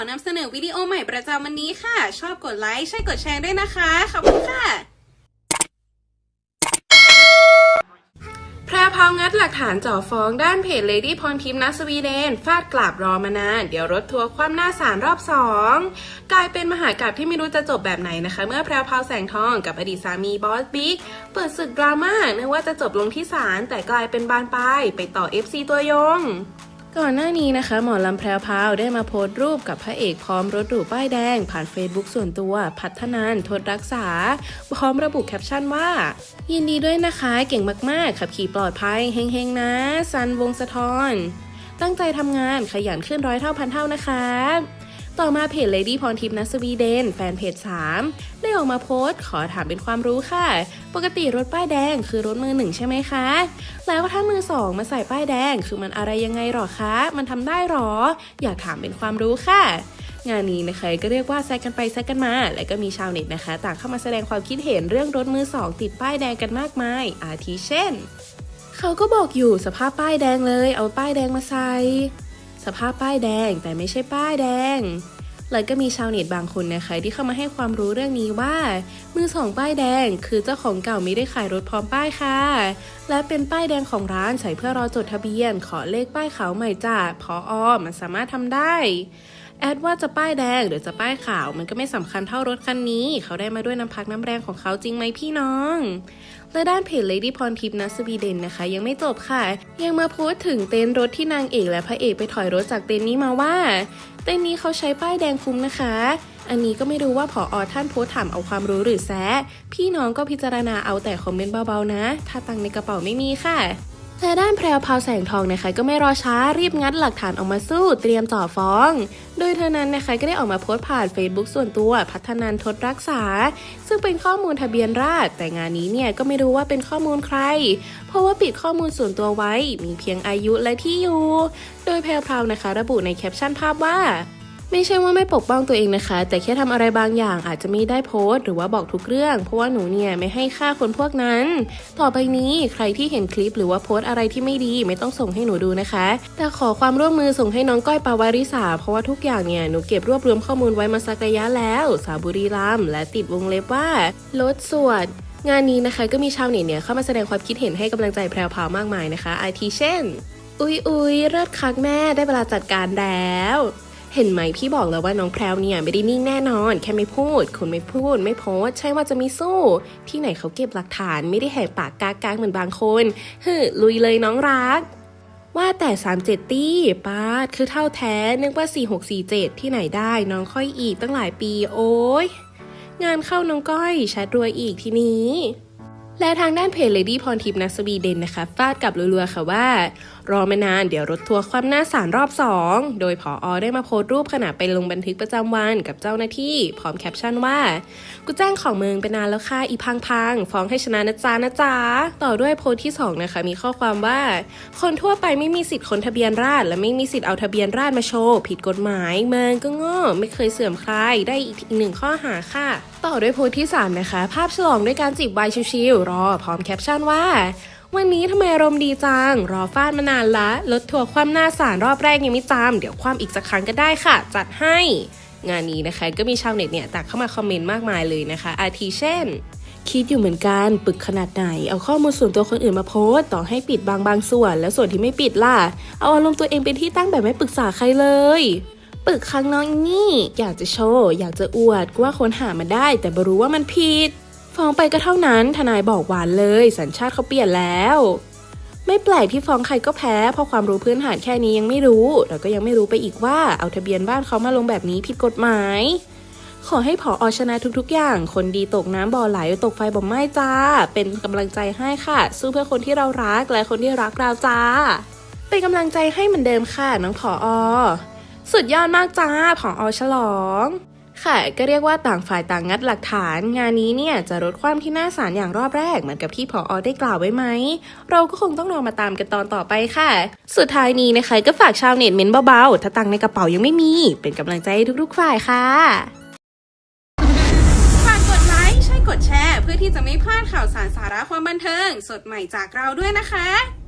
นะคะขอนำเสนอวิดีโอใหม่ประจำวันนี้ค่ะ ชอบกดไลค์ใช่กดแชร์ด้วยนะคะ ขอบคุณค่ะ แพรพาวงัดหลักฐานจ่อฟ้องด้านเพจ Lady พรทิพย์นัสวีเดน ฟาดกลับรอมานาน เดี๋ยวรถทัวร์คว่ำหน้าศาลรอบสองกลายเป็นมหากาบที่ไม่รู้จะจบแบบไหนนะคะ เมื่อแพรวพาวแสงทองกับอดีตสามีบอสบิ๊กเปิดศึกดราม่านึกว่าจะจบลงที่ศาลแต่กลายเป็นบานปลายไปต่อ FC ตัวยง ก่อนหน้านี้นะคะ หมอลำแพรวพาวได้มาโพสต์รูปกับพระเอกพร้อมรถหรูป้ายแดง ผ่าน Facebook ส่วนตัวพัฒนานทดรักษา พร้อมระบุแคปชั่นว่า ยินดีด้วยนะคะเก่งมากๆ ขับขี่ปลอดภัยเฮงๆนะ ซันวงสะทอน ตั้งใจทำงานขยันขึ้นร้อยเท่าพันเท่านะคะ ต่อมาเพจ Lady พรทิพย์นัสวีเดน แฟนเพจ 3 ได้ออกมาโพสต์ขอถามเป็นความรู้ค่ะ ปกติรถป้ายแดงคือรถมือหนึ่งใช่ไหมคะ แล้วถ้ามือสองมาใส่ป้ายแดงคือมันอะไรยังไงหรอคะ มันทำได้หรอ อยากถามเป็นความรู้ค่ะงานนี้นะคะก็เรียกว่าแซกกันไปแซกกันมา และก็มีชาวเน็ตนะคะ ต่างเข้ามาแสดงความคิดเห็นเรื่องรถมือสองติดป้ายแดงกันมากมาย อาทิเช่น เขาก็บอกอยู่สภาพป้ายแดงเลย เอาป้ายแดงมาใส่ สภาพป้ายแดงแต่ไม่ใช่ป้ายแดงเลยก็มีชาวเน็ตบางคนนะคะที่เข้ามาให้ความรู้เรื่องนี้ว่า มือสองป้ายแดง คือเจ้าของเก่าไม่ได้ขายรถพร้อมป้ายค่ะ และเป็นป้ายแดงของร้านใช้เพื่อรอจดทะเบียน ขอเลขป้ายขาวใหม่จ้าพออมันสามารถทำได้ แอดว่าจะป้ายแดงหรือจะป้ายขาว มันก็ไม่สำคัญเท่ารถคันนี้ เขาได้มาด้วยน้ำพักน้ำแรงของเขาจริงไหมพี่น้อง และด้านเพจ Lady พรทิพย์นัสวีเดนนะคะ ยังไม่จบค่ะ ยังมาพูดถึงเต็นท์รถที่นางเอกและพระเอกไปถอยรถจากเต็นท์นี้มาว่า เต็นท์นี้เขาใช้ป้ายแดงคุ้มนะคะ อันนี้ก็ไม่รู้ว่าผออท่านโพสถามเอาความรู้หรือแซะพี่น้องก็พิจารณาเอาแต่คอมเมนต์เบาๆนะ ถ้าตังในกระเป๋าไม่มีค่ะ แต่ด้านแพรวพาวแสงทองนะคะ ก็ไม่รอช้ารีบงัดหลักฐานออกมาสู้เตรียมต่อฟ้อง โดยเธอนั้นนะคะก็ได้ออกมาโพสต์ผ่าน Facebook ส่วนตัวพัฒนันทดรักษา ซึ่งเป็นข้อมูลทะเบียนราษฎร์แต่งานนี้เนี่ยก็ไม่รู้ว่าเป็นข้อมูลใคร เพราะว่าปิดข้อมูลส่วนตัวไว้มีเพียงอายุและที่อยู่ โดยแพรวพาวนะคะ ระบุในแคปชั่นภาพว่า ไม่ใช่ว่าไม่ปกป้องตัวเองนะคะ แต่แค่ทำอะไรบางอย่างอาจจะไม่ได้โพสต์ หรือว่าบอกทุกเรื่อง เพราะว่าหนูเนี่ยไม่ให้ค่าคนพวกนั้น ต่อไปนี้ใครที่เห็นคลิปหรือว่าโพสต์อะไรที่ไม่ดีไม่ต้องส่งให้หนูดูนะคะ แต่ขอความร่วมมือส่งให้น้องก้อยปาวาริสาเพราะว่าทุกอย่างเนี่ยหนูเก็บรวบรวมข้อมูลไว้มาสักระยะแล้ว สาวบุรีรัมและติดวงเล็บว่า ลดส่วนงานนี้นะคะก็มีชาวเน็ตเนี่ยเข้ามาแสดงความคิดเห็นให้กำลังใจแพรวพาวมากมายนะคะอาทิเช่น อุ๊ยอุ๊ยเลิศคักแม่ได้เวลาจัดการแล้ว เห็นไหมพี่บอกแล้วว่าน้องแพรวเนี่ยไม่ได้นิ่งแน่นอน แค่ไม่พูดคนไม่พูด ไม่โพสใช่ว่าจะม่สู้ ที่ไหนเขาเก็บหลักฐานไม่ได้แหกปากกากากเหมือนบางคนฮึลุยเลยน้องรักว่าแต่37ตี้ป้าคือเท่าแท้ นึกว่า 4647 ที่ไหนได้น้องค่อยอีกตั้งหลายปี โอ้ยงานเข้าน้องก้อยชัดรวยอีกทีนี้ และทางด้านเพจ Lady พรทิพย์นัสวีเดนนะคะฟาดกับรัวๆค่ะว่า รอมานานเดี๋ยวรถทัวร์ความหน้าสารรอบ 2 โดยผออได้มาโพสต์รูปขณะไปลงบันทึกประจำวันกับเจ้าหน้าที่ พร้อมแคปชั่นว่ากูแจ้งของเมืองไปนานแล้วค่ะอีพังพังฟ้องให้ชนะนะจ๊ะนะจ๊ะต่อด้วยโพสที่2นะคะมีข้อความว่า คนทั่วไปไม่มีสิทธิ์คนทะเบียนราษฎรและไม่มีสิทธิ์เอาทะเบียนราษฎรมาโชว์ผิดกฎหมายเมืองก็โง่ไม่เคยเสื่อมคลายได้อีกหนึ่งข้อหาค่ะ ต่อด้วยโพสที่ 3 นะคะ ภาพฉลองด้วยการจิบไวน์ชิวๆรอ พร้อมแคปชั่นว่าวันนี้ทำไมอารมณ์ดีจัง รอฟาดมานานละรถทัวร์คว่ำหน้าสารรอบแรกยังไม่จำเดี๋ยวคว่ำอีกสักครั้งก็ได้ค่ะ จัดให้ งานนี้นะคะ ก็มีชาวเน็ตเนี่ยต่างเข้ามาคอมเมนต์มากมายเลยนะคะ อาทิเช่น คิดอยู่เหมือนกันปึกขนาดไหน เอาข้อมูลส่วนตัวคนอื่นมาโพสต์ต่อให้ปิดบางบางส่วน แล้วส่วนที่ไม่ปิดล่ะ เอาอารมณ์ตัวเองเป็นที่ตั้งแบบไม่ปรึกษาใครเลยปึกครั้งน้องนี่อยากจะโชว์ อยากจะอวดว่าคนหามาได้ แต่บรู้ว่ามันผิด ฟ้องไปก็เท่านั้น ทนายบอกหวานเลย สัญชาติเขาเปลี่ยนแล้ว ไม่แปลกที่ฟ้องใครก็แพ้ เพราะความรู้พื้นฐานแค่นี้ยังไม่รู้ แล้วก็ยังไม่รู้ไปอีกว่าเอาทะเบียนบ้านเขามาลงแบบนี้ผิดกฎหมาย ขอให้ผออชนะทุกๆ อย่าง คนดีตกน้ำบ่อไหลตกไฟบ่ไหม้จ้า เป็นกำลังใจให้ค่ะ สู้เพื่อคนที่เรารักและคนที่รักเราจ้า เป็นกำลังใจให้เหมือนเดิมค่ะน้องผออสุดยอดมากจ้าผออฉลอง ค่ะ ก็เรียกว่าต่างฝ่ายต่างงัดหลักฐาน งานนี้เนี่ยจะลดความที่หน้าศาลอย่างรอบแรกเหมือนกับที่ผออได้กล่าวไว้ไหม เราก็คงต้องรอมาตามกันตอนต่อไปค่ะ สุดท้ายนี้นะคะ ก็ฝากชาวเน็ตเม้นเบาๆ ถ้าตังในกระเป๋ายังไม่มี เป็นกำลังใจให้ทุกๆฝ่ายค่ะฝากกดไลค์ ใช่กดแชร์ เพื่อที่จะไม่พลาดข่าวสารสาระความบันเทิง สดใหม่จากเราด้วยนะคะ